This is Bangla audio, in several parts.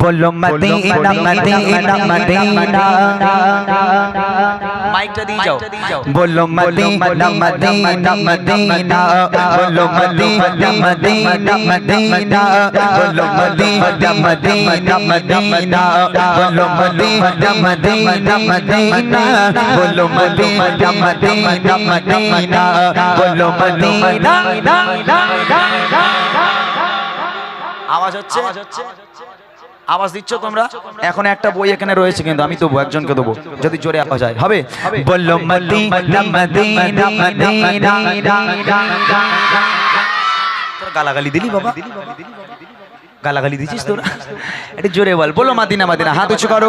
বলো মদিনা মদিনা মদিনা মাইকটা দিয়ে যাও বলো মদিনা মদিনা মদিনা বলো মদিনা মদিনা মদিনা বলো মদিনা মদিনা মদিনা বলো মদিনা মদিনা মদিনা বলো মদিনা মদিনা মদিনা বলো মদিনা আওয়াজ হচ্ছে আওয়াজ দিচ্ছ তোমরা এখন একটা বই এখানে রয়েছে কিন্তু আমি তবু একজনকে দেবো যদি জোরে আওয়াজ হয় হবে বলো মদিনা মদিনা মদিনা তোর গালাগালি দিলি বাবা গালাগালি দিছিস তোরা একটু জোরে বল বলো মাদিনা মাদিনা হাত উঁচু করো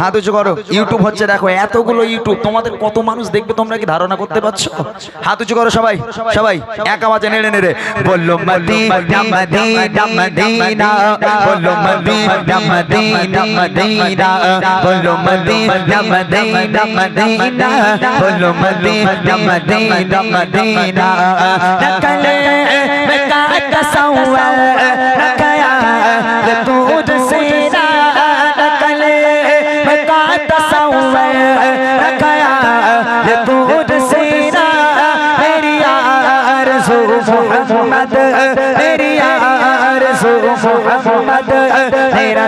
হাত উঁচু করো ইউটিউব হচ্ছে দেখো এতগুলো ইউটিউব তোমাদের কত মানুষ দেখবে তোমরা কি ধারণা করতে পারছ হাত উঁচু করো সবাই সবাই এক আওয়াজে নেড়ে নেড়ে বলো Medina Medina Medina Medina Medina Medina Medina Medina Medina Medina Medina Madina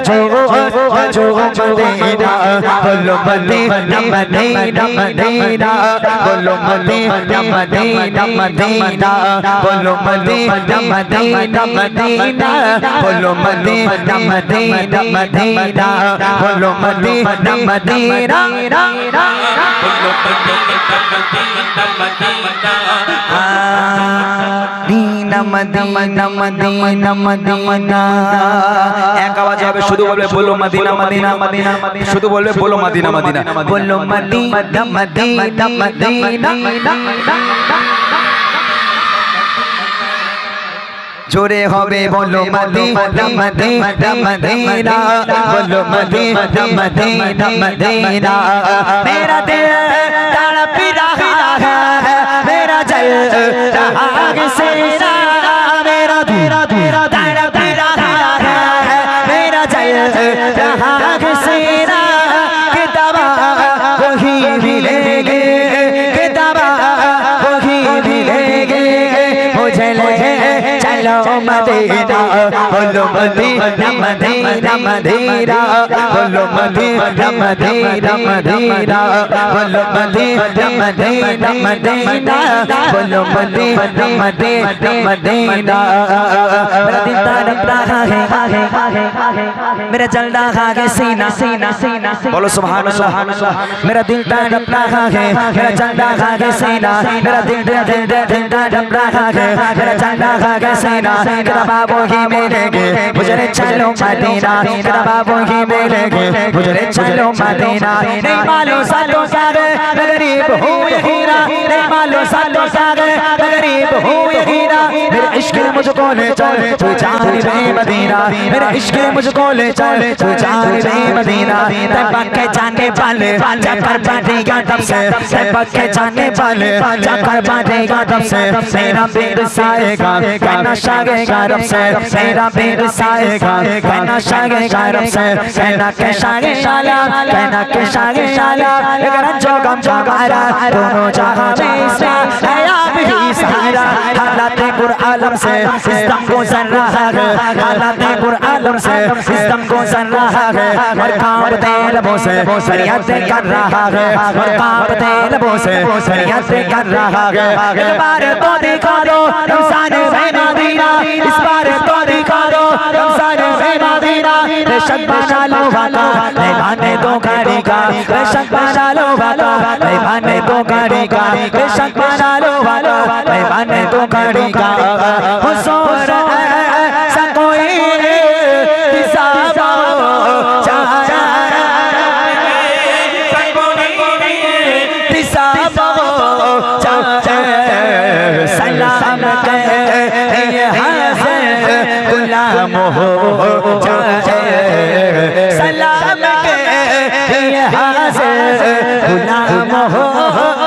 जो मदेरा बोलो मदेरा मदेरा मदेरा बोलो मदेरा मदेरा मदेरा बोलो मदेरा मदेरा मदेरा बोलो मदेरा मदेरा मदेरा बोलो मदेरा मदेरा मदेरा बोलो Madeira Madeira Madeira Medina Medina Medina এক আওয়াজে হবে শুধু বলবে বলো মাদিনা মাদিনা মাদিনা শুধু বলবে বলো মাদিনা মাদিনা বলো মদিনা মদিনা মদিনা জোরে হবে বলো মদিনা মদিনা মদিনা বলো মদিনা মদিনা মদিনা মেরা দিল তড়প रहा है मेरा जल रहा है Hey. বলো মদিনা মদিনা মদিনা বলো মদিনা মদিনা মদিনা বলো মদিনা মদিনা মদিনা বলো মদিনা মদিনা মদিনা मेरा दिल तड़प रहा है मेरा जल रहा है सीना सीना सीना बोलो सुभान अल्लाह मेरा दिल तड़प रहा है मेरा जल रहा है सीना मेरा दिल दिल दिल दिल तड़प रहा है मेरा जल रहा है सीना मेरा बाबू ही मिलेंगे मुझे रे चलो मदीना तेरा बाबू ही मिलेंगे मुझे रे चलो मदीना नहीं मालूम सालों सागे मैं गरीब हूँ ये हीरा नहीं मालूम सालों सागे मैं गरीब हूँ ये हीरा मेरे इश्क मुझको ले चले तू जान बे मदीना। मेरे इश्क मुझको ले चले तू जान बे मदीना। ते पक्के जाने वाले जाकर बैठेगा तब से ते पक्के जाने वाले जाकर बैठेगा तब से मेरा बेर साएगा कहना शागेगा रब से मेरा बेर साएगा कहना शागेगा रब से कहना के शागे शाला कहना के शागे शाला अगर जो गम जो गारा दोनों जहाँ में इसका है आप ही सहारा हालात गुर आलम से सिस्टम को सर रहा है हालात गुर आलम से सिस्टम को सर रहा है और कांपते लबों से फरियाद कर रहा है और कांपते लबों से फरियाद कर रहा है इस बार तो दिखा दो रमज़ान में मदीना इस बार तो दिखा दो रमज़ान में मदीना बेशक बना लो वाला मेहमाने दो गाड़ी का बेशक बना लो वाला मेहमाने दो गाड़ी का बेशक बना लो वाला मेहमाने दो गाड़ी का سلام کے ہاں سے غلام ہو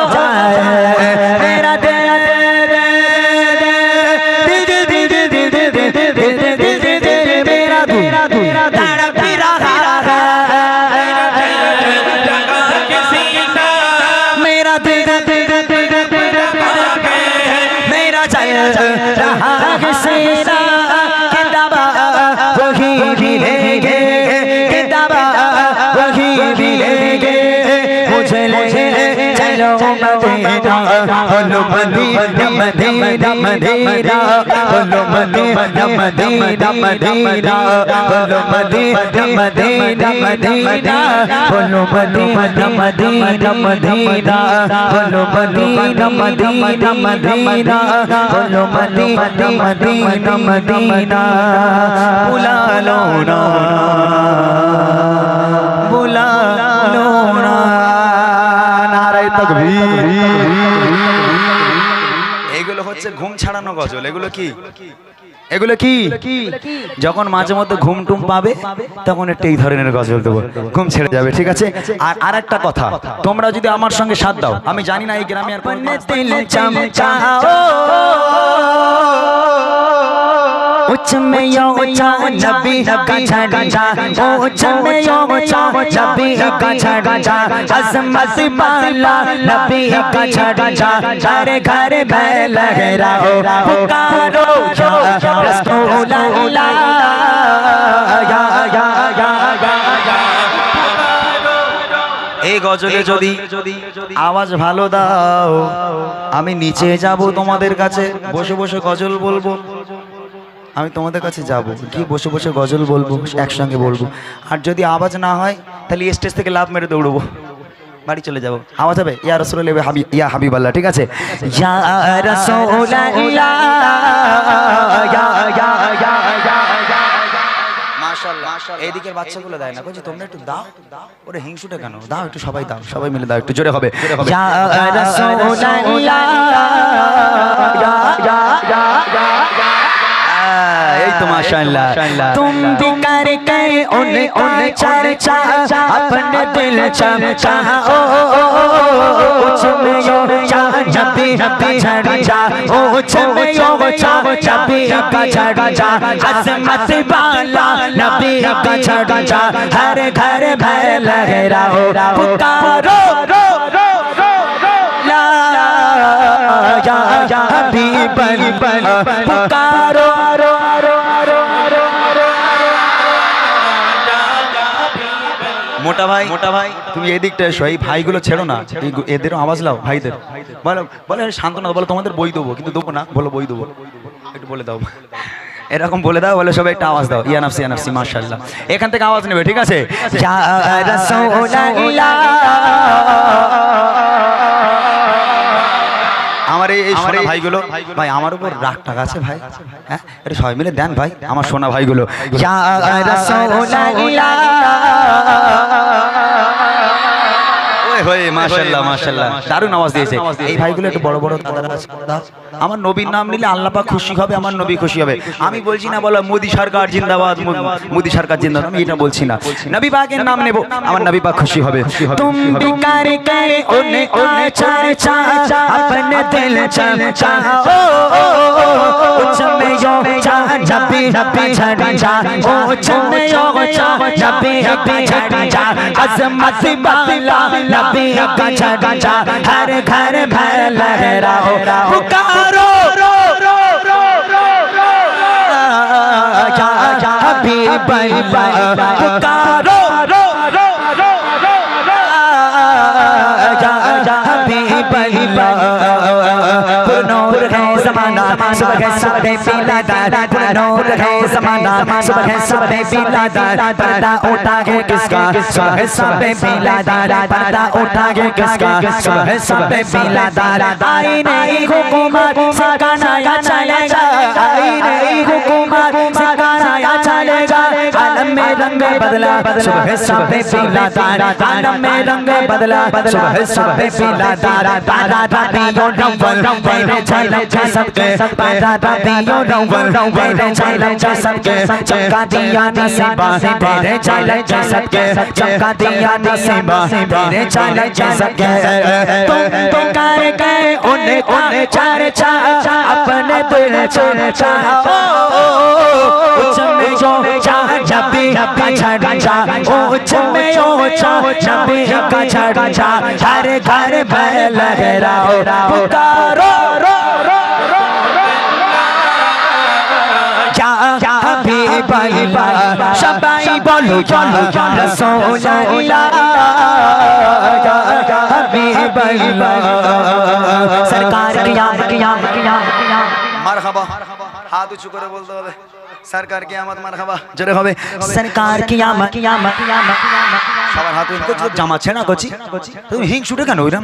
হলো মদিনা মদিনা মদিনা হলো মদিনা মদিনা মদিনা হলো মদিনা মদিনা মদিনা হলো মদিনা মদিনা মদিনা হলো মদিনা মদিনা মদিনা হলো মদিনা মদিনা মদিনা বুলালো না ছাড়ানো গজল এগুলো কি? এগুলো কি? যখন মাঝে মধ্যে ঘুম টুম পাবে তখন একটা এই ধরনের গজল দেবো। ঘুম ছেড়ে যাবে ঠিক আছে? আর আর একটা কথা তোমরা যদি আমার সঙ্গে সাথ দাও আমি জানি না এই গ্রামে আর কোন अपने दिल चमकाओ उच्च में यो ऊंचा नबी का झंडा उच्च में यो ऊंचा नबी का झंडा अजमत वाला नबी का झंडा घर घर में लहराओ पुकारो या रसूल अल्लाह या या या या এই গজলে যদি আওয়াজ ভালো দাও আমি নিচে যাব তোমাদের কাছে বসে বসে গজল বলবো আমি তোমাদের কাছে যাব। গিয়ে বসে বসে গজল বলব একসঙ্গে বলব। আর যদি আওয়াজ না হয় তাহলে স্টেজ থেকে লাভ মেরে দৌড়বো। বাড়ি চলে যাব। আওয়াজ হবে? ইয়া রসুল ইয়া হাবিব আল্লাহ ঠিক আছে? বাচ্চাগুলো দেয় না। তোমরা একটু দাও। ওরে কেন? দাও একটু সবাই দাও। সবাই মিলে দাও একটু জোরে হবে। तुम भी कर कर अपने दिल चमचा ओ जबी ओ जबी असमत बाला नबी हर घर भर लहरा हो पुकारो या या हबीब पुकारो মোটা ভাই মোটা ভাই তুমি এদিকটা এসো এই ভাইগুলো ছেড়ো না এই গু- এদেরও আওয়াজ লাও ভাইদের বলো বলে শান্তনা বলো তোমাদের বই দেবো কিন্তু দেবো না বলো বই দেবো একটু বলে দাও এরকম বলে দাও বলে সবাই একটা আওয়াজ দাও ইয়ানাফসি ইয়ানাফসি মাশাআল্লাহ এখান থেকে আওয়াজ নেবে ঠিক আছে ভাইগুলো ভাই আমার উপর রাগ টাক আছে ভাই হ্যাঁ এটা সবাই মিলে দেন ভাই আমার সোনা ভাইগুলো হ্যাঁ, হয়ে আমার নবীর নাম নিলে আল্লাহ খুশি হবে আমার নবী খুশি হবে। আমি বলছি না বলো মোদি সরকার জিন্দাবাদ মোদি সরকার জিন্দাবাদ এটা বলছি না। নবী পাকের নাম নেব আমার নবী পাক খুশি হবে। তুম বিকার করে অনেক চর্চা আপনে দিল চর্চা ও চমেয়ো চা জপি জপি ছড়ি যা। ও চমেয়ো চা জপি জপি ছড়ি যা। আজমত বালা नबी का झड़ा हर घर भर लहराओ पुकारो या या हबीब अल्लाह पुकारो सुबह सबे पीला नूर है समाना। सुबह सबे पीला पर्दा उठा है किसका? सुबह सबे पीला पर्दा उठा है किसका? सुबह सबे पीला आई नहीं हुकूमत सगाना नया चलेगा। आई नहीं हुकूमत सगाना नया चलेगा। आलम में रंग बदला सुबह सबे पीला तारा आलम में रंग बदला सुबह सबे पीला तारा तारा रबियो रंगल तेरे झलक के सबके तारा रबियो रंगल तेरे झलक के सबके चमका दिया नसीबा तेरे झलक के सबके चमका दिया नसीबा तेरे झलक के सबके तुम तुम कर गए उन्हें उन्हें चार चा अपने दिल चार चा उच्च में जो चा सबाई बोलो चलो रसोल सरकार मरहबा हाथ उचू बोलते সরকার কিয়ামত মারহাবা। জোরে হবে সরকার কিয়ামত কিয়ামত কিয়ামত সবার হাত উঠে তো জামা ছেঁড়া গছি তুমি হিং শুটে কেন ওইরকম?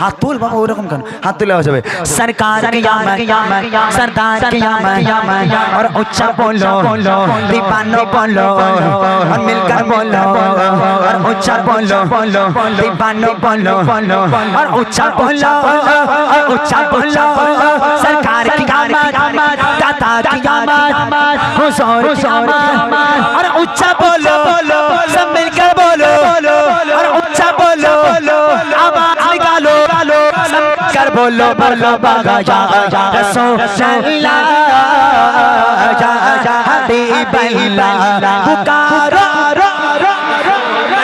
হাত তোল বাবা ওইরকম কেন? হাত তুলে আওয়া যাবে। সরকার কিয়ামত কিয়ামত সরদার কিয়ামত কিয়ামত আর উচ্চা বলো দিবানো বলো আর মিলকর বলো আর উচ্চা বলো দিবানো বলো আর উচ্চা বলো আর উচ্চা বলো। সরকার কিয়ামত দাতা কিয়ামত আর উচ্চা বলো সব মিলকর বলো। আর উচ্চা বলো আবার গালো গালো সব কর বলো বলো বাগা যা যা রাসূলুল্লাহ যা যা হাবিবাল্লাহ পুকারো।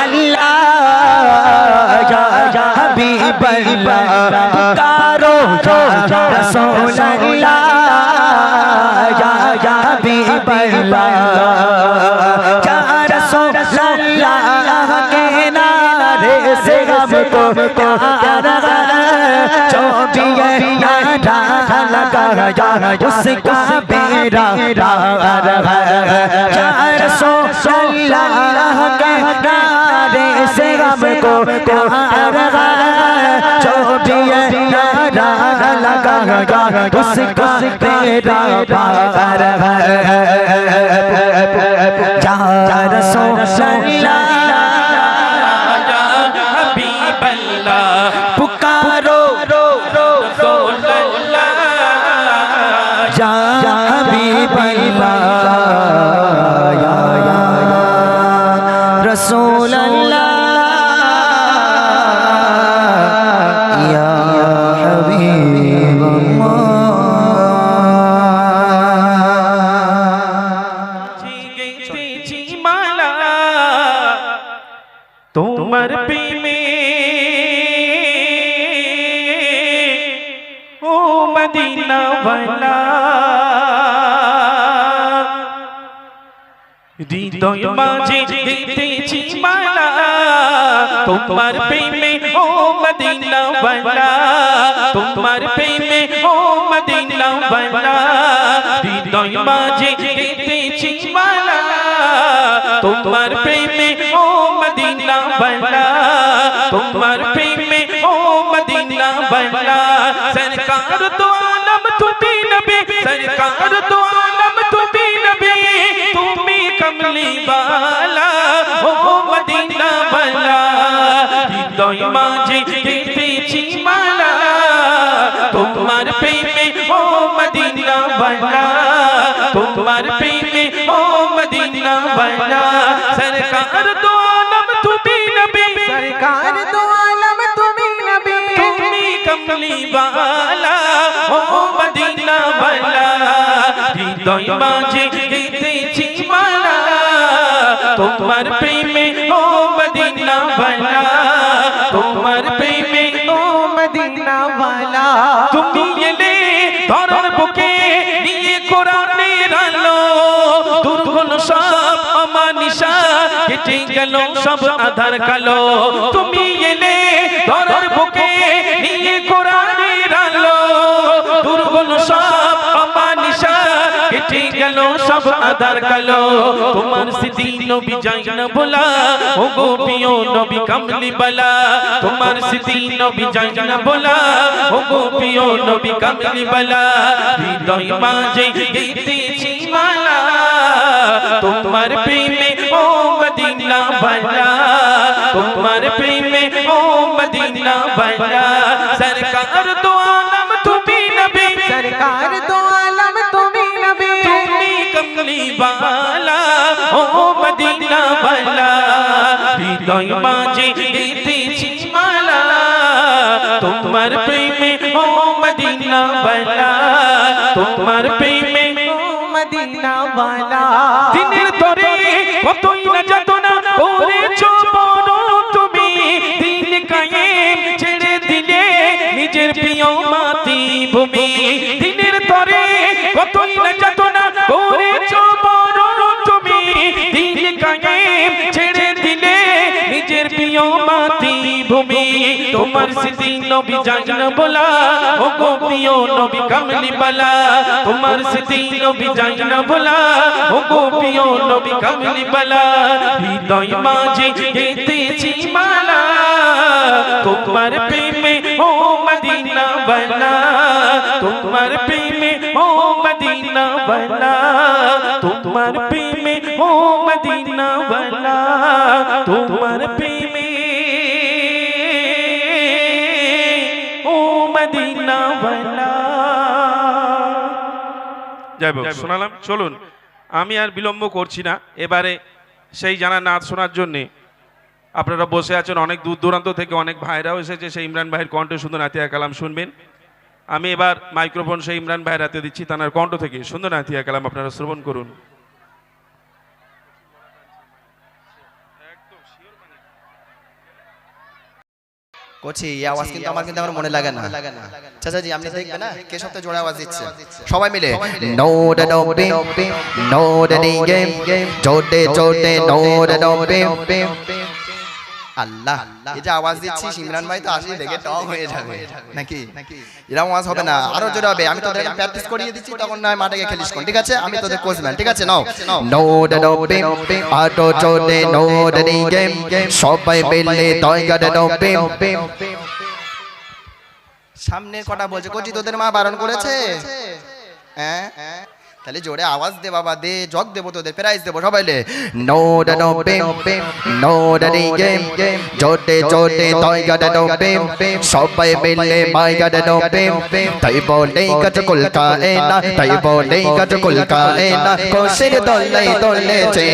আল্লাহ যা যা হাবিবাল্লাহ পুকারো। যা রাসূলুল্লাহ उसका बेरा रार है या रसूल अल्लाह के नारे से हमको प्यार है जो भी है नारा लगा जा उसका बेरा पार है या रसूल अल्लाह তোমার প্রেমে ও মদিনা বালা তোমার প্রেমে ও মদিনা বালা হৃদয় মাঝে দিতেছি মালা তোমার প্রেমে ও মদিনা বালা তোমার প্রেমে ও মদিনা বালা সরকার তো আলম তুমি নবী সরকার তো আলম মাঝে দিতেছি মালা। তোমার প্রেমে ও মদিনা বালা তোমার প্রেমে ও মদিনা বালা সরকার তো আলম তুমি নবী সরকার তো আলম তুমি নবী তুমি কমলি বালা। ও মদিনা বালা হৃদয় মাঝে দিতেছি মালা। তোমার প্রেমে ও মদিনা বালা মদিনা বালা। তুমি এলে ধরার বুকে সব সব আধার কালো। তুমি এলে ধরার বুকে নিয়ে কোরআনের আলো। দুর্গুণ সব কেটে গেল, সব আধার কালো তোমার স্মৃতি নবী যাই না বলা ও গো প্রিয় নবী কামলি বালা। তোমার স্মৃতি নবী যাই না বলা ও গো প্রিয় নবী কামলি বালা। হৃদয় মাঝে গেতেছি মালা, তোমার প্রেমে ও মদিনা বালা। তোমার প্রেমে ও মদিনা বালা। সরকার দো আলম মদিনা বালা হৃদয় মাঝে দিতেছি মালা তোমার প্রেমে, ও মদিনা বালা তোমার প্রেমে মদিনা বালা দিনের তরে কতই প্রিয় মাতৃভূমি তোমার স্মৃতি নবী জান বলা ও গো প্রিয় নবী কামলি বালা তোমার স্মৃতি নবী জান বলা ও গো প্রিয় নবী কামলি বালা হৃদয় মাঝে গেতেছি মালা তোমার প্রেমে ও মদিনা বালা তোমার প্রেমে ও মদিনা বালা তোমার প্রেমে ও মদিনা বালা তোমার প্রেমে যাই হোক শোনালাম? চলুন আমি আর বিলম্ব করছি না। এবারে সেই জানা নাচ শোনার জন্যে আপনারা বসে আছেন অনেক দূর দূরান্ত থেকে অনেক ভাইরাও এসেছে। সেই ইমরান ভাইয়ের কণ্ঠ সুন্দর নাতিয়া কালাম শুনবেন। আমি এবার মাইক্রোফোন সেই ইমরান ভাইয়ের হাতে দিচ্ছি তার কণ্ঠ থেকে। সুন্দর নাতিয়া কালাম আপনারা শ্রবণ করুন। করছি এই আওয়াজ কিন্তু আমার কিন্তু আমার মনে লাগে না। চাচা জি আপনি দেখবেন না? কে সপ্তাহে জোড়া আওয়াজ দিচ্ছে? সবাই মিলে। নোড নোবে নোড নিগে জোটে জোটে নোড নোবে আল্লাহ এই যে আওয়াজ দিচ্ছি ভাই তো আসলে দেখে টং হয়ে যাবে। নাকি? এরকম আওয়াজ হবে না। আরও জোরে হবে। আমি তোদের প্র্যাকটিস করিয়ে দিচ্ছি তখন নয় মাঠে গিয়ে খেলিস কোন। ঠিক আছে? আমি তোদের কোচ কোচম্যান ঠিক আছে? নাও। নোড নোবে আটো জোটে নোড নিগে সবাই মিলে দয়গাড নোবে সামনের কটা বলছে কচি তোদের মা বারণ করেছে? হ্যাঁ? তাহলে জোরে আওয়াজ দে বাবা, দে, জগ দেবো তোদের, প্রাইজ দেবো সবাই লে। নোড নোবে নোড নিগে জোটে জোটে তয় গাড নোবে সবাই মিলে মাই গাড নোবে তাই বলে গাছ কুলকা, এ তাই বলে গাছ কুলকা, এ না কোসের দলে দলে চে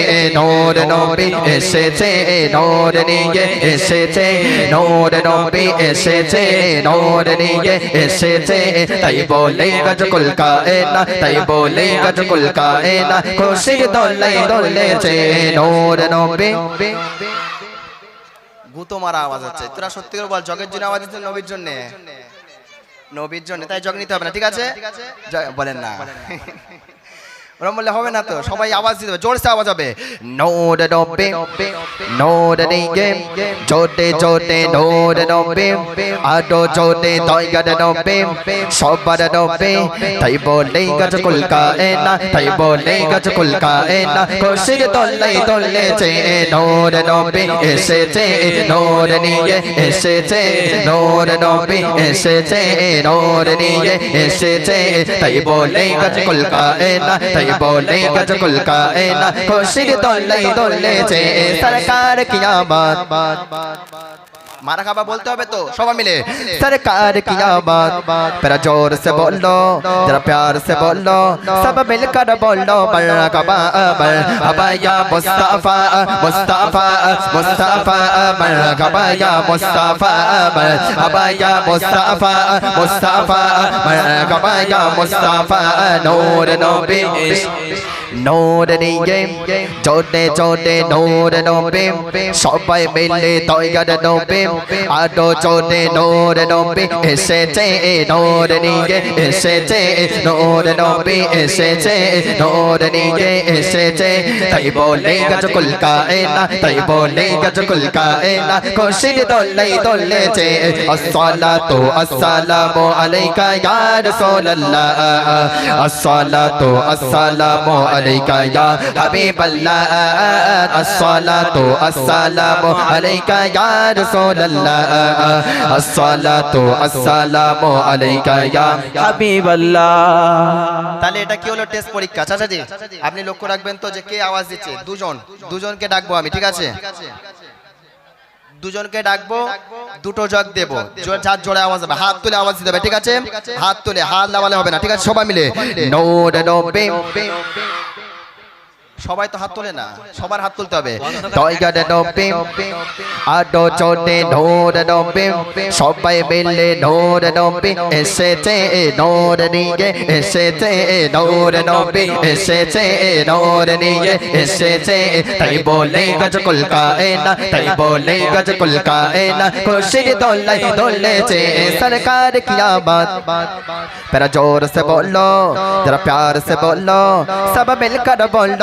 এসেছে এসেছে এসেছে এসেছে, তাই বলে কুলকা তাই বলে গাছ কুলকা এ না কোসের দলে দলে চে নোড নোবে গুতো মারা আওয়াজ হচ্ছে। তোরা সত্যি করে বল জগের জন্য আওয়াজ দিচ্ছে নবীর জন্য? নবীর জন্য তাই জগ নিতে হবে না ঠিক আছে? বলেন না। ওরম বললে হবে না তো, সবাই আওয়াজ দিতে হবে, জোরসে আওয়াজ হবে। নোড নবে নোড নিগে জোটে জোটে নোড নবে আডো জোটে দয়গাড নবে সবার নবে তাই বলে গাছ কুলকা এ না, তাই বলে গাছ কুলকা এ না, খুশির তলে তলে চে নোড নবে এসেছে নোড নিয়ে এসেছে নোড নবে এসেছে নোড নিয়ে এসেছে। তাই বলে গাছ কুলকা এ না, তাই বলে গাছ কুলকা এ না খুশির দোলে দোলে যে সরকার কি মারা খাবা বলতে হবে তো? সবাই মিলে। সরকার কি আবাদ পেরা জোর সে বলল যারা প্যার সে বলল সব মিলকর বলল মারা খাবা আবার আবায়া মুস্তাফা মুস্তাফা মুস্তাফা মারা খাবায়া মুস্তাফা আবার আবায়া মুস্তাফা মুস্তাফা মারা খাবায়া মুস্তাফা নূর নবী। নোর নিয়ে চোটে চোটে নোর নবে। সবাই মিলে তৈগার নবে। আরও জোটে নোর নবে, এসেছে নোর নিয়ে এসেছে নোর নবে, এসেছে নোর নিয়ে এসেছে তাই বলে গাছ কুলকা এ তাই বলে গাছ কুলকা এ খুশির দোলে দোলেছে, আসসালাতু আসসালামু আলাইকা রাসূলুল্লাহ, আসসালাতু আসসালামু আলাইকা হাবিবাল্লাহ, আসসালাতু আসসালামু আলাইকা ইয়া রাসূলুল্লাহ। এটা কি হলো টেস্ট পরীক্ষা? আপনি লক্ষ্য রাখবেন তো যে কে আওয়াজ দিচ্ছে? দুজন। দুজনকে ডাকবো আমি, ঠিক আছে? দুজনকে ডাকবো, দুটো জগ দেবো। যার জোরে আওয়াজ হবে হাত তুলে আওয়াজ দিতে হবে, ঠিক আছে? হাত তুলে, হাত লাগালে হবে না, ঠিক আছে? সবাই মিলে। নোড নোবে সবাই তো হাত তোলে না সবার হাত তুলতে হবে সবাই মিলে ঢোর ডোপে এসেছে ঢোর নিয়ে এসেছে ঢোর ডোপে এসেছে ঢোর নিয়ে এসেছে তাই বলে গজ কলকা না তাই বলে গজ কলকা না খুশির দোলাই দোলেছে সরকার কিয়া বাত পেরা জোর সে বলল যারা প্যার সে বলল সব মিলকর বলল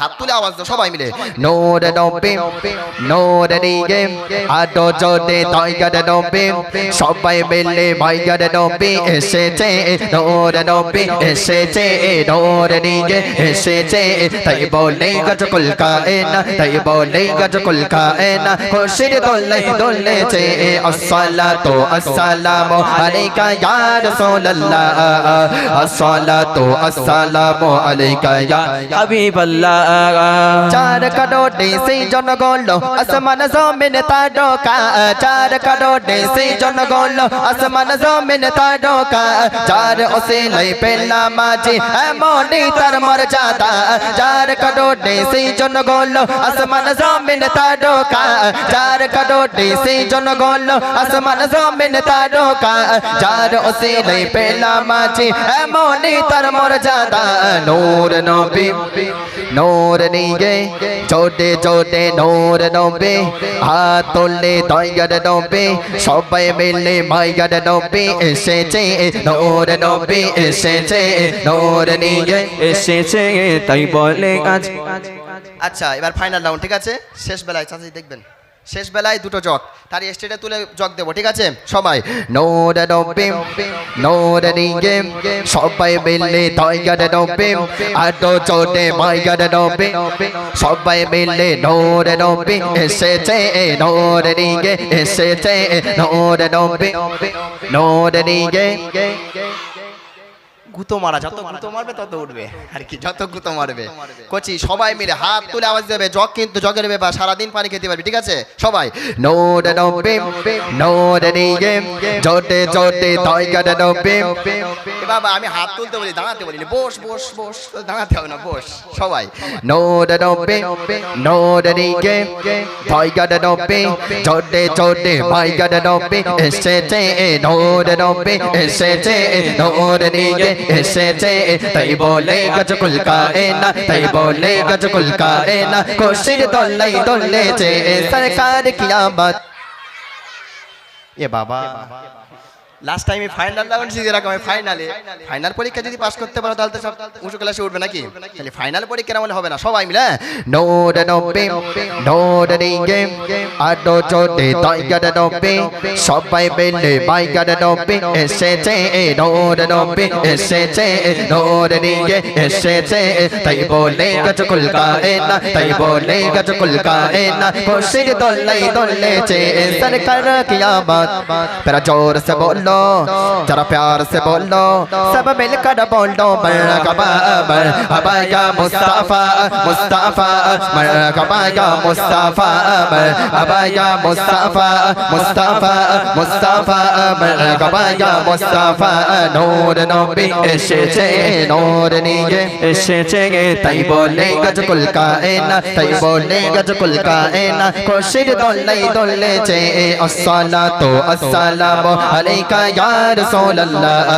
হাত তুলে আওয়াজ দাও সবাই মিলে। নোরে নবে নোরে নিয়ে আটো জোরে দয়গারে নবে সবাই মিলে মাইগারে নবে এসেছে নোরে নবে এসেছে নোরে নিয়ে এসেছে তাই বলে গজ কুলকায়ে না তাই বলে গজ কায়ে না খুশির দোলে দোলেছে আসসালাতু আসসালামু আলাইকা ইয়া রাসূলুল্লাহ আসসালাতু আসসালামু আলাইকা ইয়া হাবিবাল্লাহ চার কারোটে সেই জনগণ আসমান জমিন তারকা চার কারোটে সেই জনগণ আসমান জমিন তারকা চার ওসিলাই পেলাম মাঝে এমনই তার মর্যাদা চার কারোটে সেই জনগণ আসমান জমিন তারকা চার কারোটে সেই জনগণ আসমান জমিন তারকা চার ওসিলাই পেলাম মাঝে এমনই তার মর্যাদা নূর নবী নোর নিয়ে চোটে চোটে নোর নবে হাত তুললে দয়গার নবে সবাই মিলে মাইগার নবে এসেছে নোর নবে এসেছে নোর নিয়ে এসেছে তাই বলে আজ আচ্ছা এবার ফাইনাল রাউন্ড ঠিক আছে? শেষ বেলায় চাচি দেখবেন শেষ বেলায় দুটো জগ। তার স্টেটে তুলে জগ দেবো ঠিক আছে? সবাই। নোর নোর সবাই মিলে দয়গার নবে আটো চোটে মাইগার নবে সবাই মিলে নোর নবে এসেছে নোর এসেছে নোর নোর নিয়ে গুতো মারা যত গুতো মারবে তত উঠবে। আর কি যত গুতো মারবে। কোচি সবাই মিলে হাত তুলে আওয়াজ দেবে জগ কিন্তু জগের ব্যাপার সারাদিন পানি খেতে পারবি ঠিক আছে? সবাই নোড নবে নোড নিয়ে জোটে জোটে তয়গার নবে এ বাবা আমি হাত তুলতে বলি দাঁড়াতে বলি বস বস বস দাঁড়াতে হবে না বস সবাই। নোড নবে নোড নিয়ে তয়গার নবে জোটে জোটে মাইগার নবে এসেছে নোড নবে এসেছে নোড নিয়ে এসেছে তাই বলে গজ কুলকায়ে না তাই বলে গজ কুলকায়ে না খুশির দোলাই দোলেছে সরকার কি আমত এ বাবা লাস্ট টাইমে ফাইনাল রাউন্ড যেরকম ফাইনালে ফাইনাল পরীক্ষা যদি পাস করতে পারো তাহলে তো সব উঁচু ক্লাসে উঠবে নাকি তাহলে ফাইনাল পরীক্ষা এমন হবে না সবাই মিলে নোডে নব্বে নোডে নিগে আডো চোদে তৈগাডে নব্বে সবাই মিলে বাইগাডে নব্বে এসেছে নোডে নব্বে এসেছে নোডে নিগে এসেছে তাই বলে গাছ কুলকা না তাই বলে গাছ কুলকা না কোশির দোলাই দোলেছে সরকার কিয়ামত তারা জোর সে বলল बोलो जरा प्यार से बोलो सब मिलकर बोलो मरहबा मरहबा या मुस्तफा मुस्तफा मरहबा या मुस्तफा मरहबा या मुस्तफा मुस्तफा मुस्तफा मरहबा या मुस्तफा नूर नबी এসেছে নূর নিয়ে এসেছে তাই বলে গজ কুলকায়ে না তাই বলে গজ কুলকায়ে না খুশির দোলাই দোলেছে আসসালাতু আসসালামু আলাইকা ইয়া রাসূলুল্লাহ,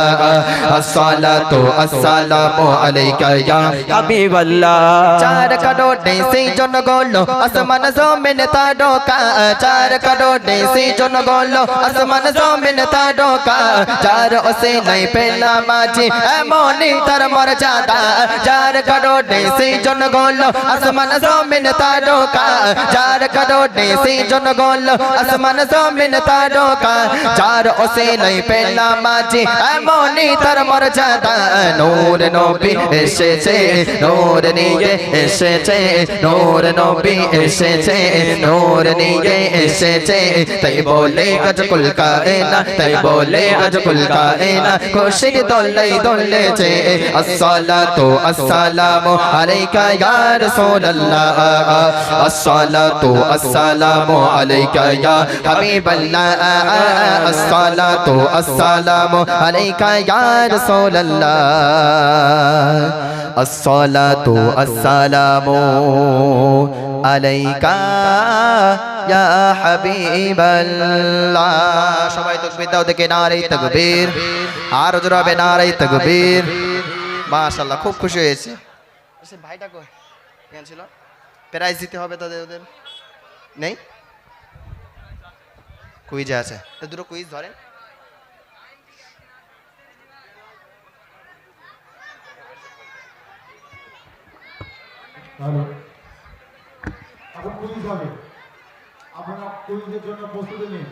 আসসালাতু আসসালামু আলাইকা ইয়া হাবিবাল্লাহ। চার কারোড়ে সেই জনগণ, আসমান জমিন তারকা চার কারোড়ে সেই জনগণ, আসমান জমিন তারকা চার ওসে নাই পেলা মাঝে, এমনই তার মর্যাদা। চার কারোড়ে সেই জনগণ, আসমান জমিন তারকা চার কারোড়ে সেই জনগণ, আসমান জমিন তারকা চার ওসে নাই পেলা মাঝে, এমনই তার মর্যাদা। নূর নবী এসেছে, নূর নিয়ে এসেছে, নূর নবী এসেছে, নূর নিয়ে এসেছে। তাই বলে গজকুল কায়না, তাই বলে গজকুল কায়না, খুশির দোলাই দোলেছে আসসালাতু আসসালামু আলাইকা ইয়া রাসূলুল্লাহ। আসসালাতু আসসালামু আলাইকা ইয়া হাবিবাল্লাহ। আসসালাতু আসসালামু আলাইকা ইয়া রাসূলুল্লাহ। আসসালাতু আসসালামু আলাইকা ইয়া হাবিবাল্লাহ। সবাই তাকবীর দাও, দেখে নারে তাকবীর। আর জোরে নারে তাকবীর। মাশাআল্লাহ, খুব খুশি হয়েছে। সে ভাইটা কই? কেন প্রাইজ দিতে হবে তাদের, ওদের। নেই? কুইজ আছে। তো দুটো কুইজ ধরেন। হ্যালো আপনারা পুলিশের জন্য প্রস্তুতি নিন।